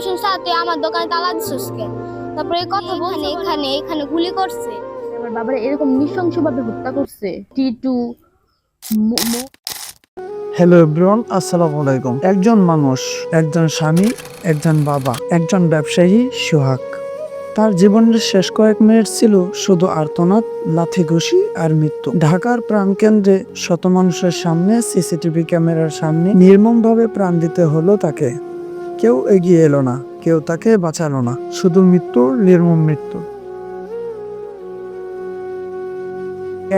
শুনছি? আর তুই আমার দোকানে তালা দিছিস কে? তারপরে এই কথা বলছে এখানে এখানে গুলি করছে। আমার বাবার এরকম নৃশংসভাবে হত্যা করছে। টিটু মো- মো- হ্যালো এভরিওয়ান আসসালামু আলাইকুম। একজন মানুষ একজন স্বামী একজন বাবা একজন ব্যবসায়ী সোহাগ। তার জীবনের শেষ কয়েক মিনিট ছিল শুধু আর্তনাদ লাথি ঘুষি আর মৃত্যু। ঢাকার প্রাণকেন্দ্রে শত মানুষের সামনে সিসিটিভি ক্যামেরার সামনে নির্মমভাবে প্রাণ দিতে হলো তাকে। কেউ এগিয়ে এলো না, কেউ তাকে বাঁচালো না, শুধু মৃত্যুর নির্মম মৃত্যু।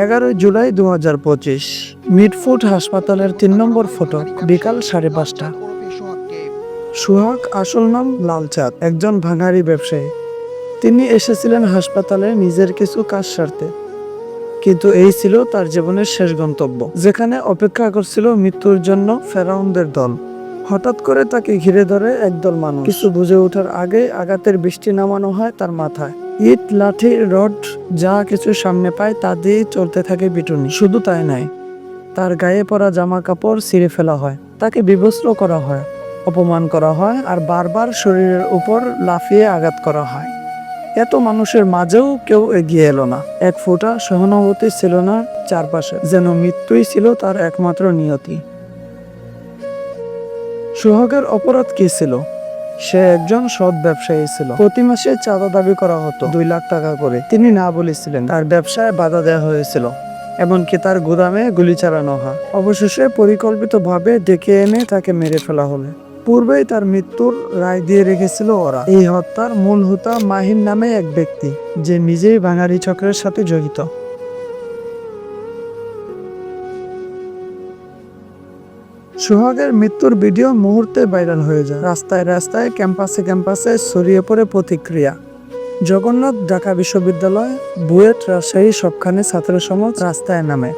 এগারোই জুলাই দু হাজার পঁচিশ মিডফুড হাসপাতালের তিন নম্বর ফটো বিকাল সাড়ে পাঁচটা। সুহাগ আসল নাম লালচাঁদ, একজন ভাঙারি ব্যবসায়ী। তিনি এসেছিলেন হাসপাতালে নিজের কিছু কাজ সারতে। কিন্তু এই ছিল তার জীবনের শেষ গন্তব্য, যেখানে অপেক্ষা করছিল মৃত্যুর জন্য ফেরাউনদের দল। হঠাৎ করে তাকে ঘিরে ধরে একদল মানুষ। কিছু বুঝে ওঠার আগে আঘাতের বৃষ্টি নামানো হয় তার মাথায়। ইট, লাঠি, রড, যা কিছু সামনে পায় তা দিয়ে চলতে থাকে বিটুনি। শুধু তাই নাই তার গায়ে পরা জামা কাপড় ছিঁড়ে ফেলা হয়। তাকে বিবস্ত্র করা হয়, অপমান করা হয় আর বারবার শরীরের উপর লাফিয়ে আঘাত করা হয়। এত মানুষের মাঝেও কেউ এগিয়ে এলো না। এক ফোঁটা সহানুভূতি ছিল না চারপাশে, যেন মৃত্যুই ছিল তার একমাত্র নিয়তি। সোহাগের অপরাধ কি ছিল? সে একজন সৎ ব্যবসায়ী ছিল। প্রতি মাসে চাঁদা দাবি করা হতো দুই লাখ টাকা করে। তিনি না বলেছিলেন তার ব্যবসায় বাধা দেওয়া হয়েছিল, এমনকি তার গুদামে গুলি চালানো হয়। অবশেষে পরিকল্পিতভাবে ডেকে এনে তাকে মেরে ফেলা হলো। পূর্বেই তার মৃত্যুর রায় দিয়ে রেখেছিল ওরা। এই হত্যার মূল হোতা মাহিন নামে এক ব্যক্তি, যে নিজেই বাঙালি চক্রের সাথে জড়িত। সোহাগের মৃত্যুর ভিডিও মুহূর্তে ভাইরাল হয়ে যায়। রাস্তায় রাস্তায় ক্যাম্পাসে ক্যাম্পাসে ছড়িয়ে পড়ে প্রতিক্রিয়া। জগন্নাথ ঢাকা বিশ্ববিদ্যালয় বুয়েট রাজশাহী সবখানে ছাত্র সমাজ রাস্তায় নামে।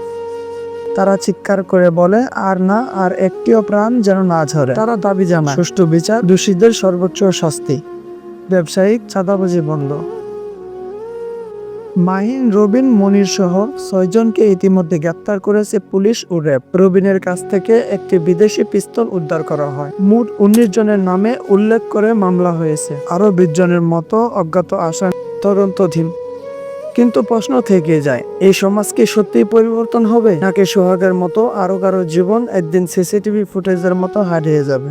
তারা চিৎকার করে বলে, আর না, আর একটিও প্রাণ যেন না ঝরে। তারা দাবি জানায়, সুষ্ঠু বিচার, দোষীদের সর্বোচ্চ শাস্তি। ব্যবসায়িক চাঁদাবাজি বন্ধ। মাহিন, রবিন, মনির সহ ছয়জনকে ইতিমধ্যে গ্রেপ্তার করেছে পুলিশ ও র্যাব। রবিনের কাছ থেকে একটি বিদেশি পিস্তল উদ্ধার করা হয়। মোট উনিশ জনের নামে উল্লেখ করে মামলা হয়েছে। আরও বিশ জনের মতো অজ্ঞাত আসাম তদন্তধীন কিন্তু প্রশ্ন থেকে যায়, এই সমাজ কি সত্যিই পরিবর্তন হবে? নাকি সোহাগের মতো আরও কারও জীবন একদিন সিসিটিভি ফুটেজের মতো হারিয়ে যাবে?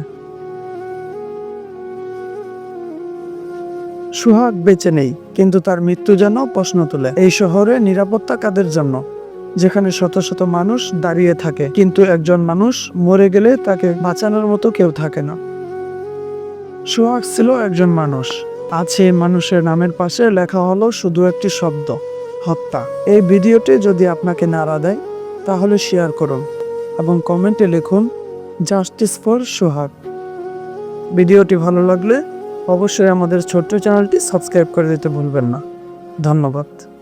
সুহাগ বেঁচে নেই, কিন্তু তার মৃত্যু যেন প্রশ্ন তোলে। এই শহরে নিরাপত্তা কাদের জন্য? যেখানে শত শত মানুষ দাঁড়িয়ে থাকে, কিন্তু একজন মানুষ মরে গেলে তাকে বাঁচানোর মতো কেউ থাকে না। সুহাগ ছিল একজন মানুষ। আছে মানুষের নামের পাশে লেখা হলো শুধু একটি শব্দ, হত্যা। এই ভিডিওটি যদি আপনাকে নাড়া দেয়, তাহলে শেয়ার করুন এবং কমেন্টে লিখুন, জাস্টিস ফর সোহাগ। ভিডিওটি ভালো লাগলে অবশ্যই আমাদের ছোট্ট চ্যানেলটি সাবস্ক্রাইব করে দিতে ভুলবেন না। ধন্যবাদ।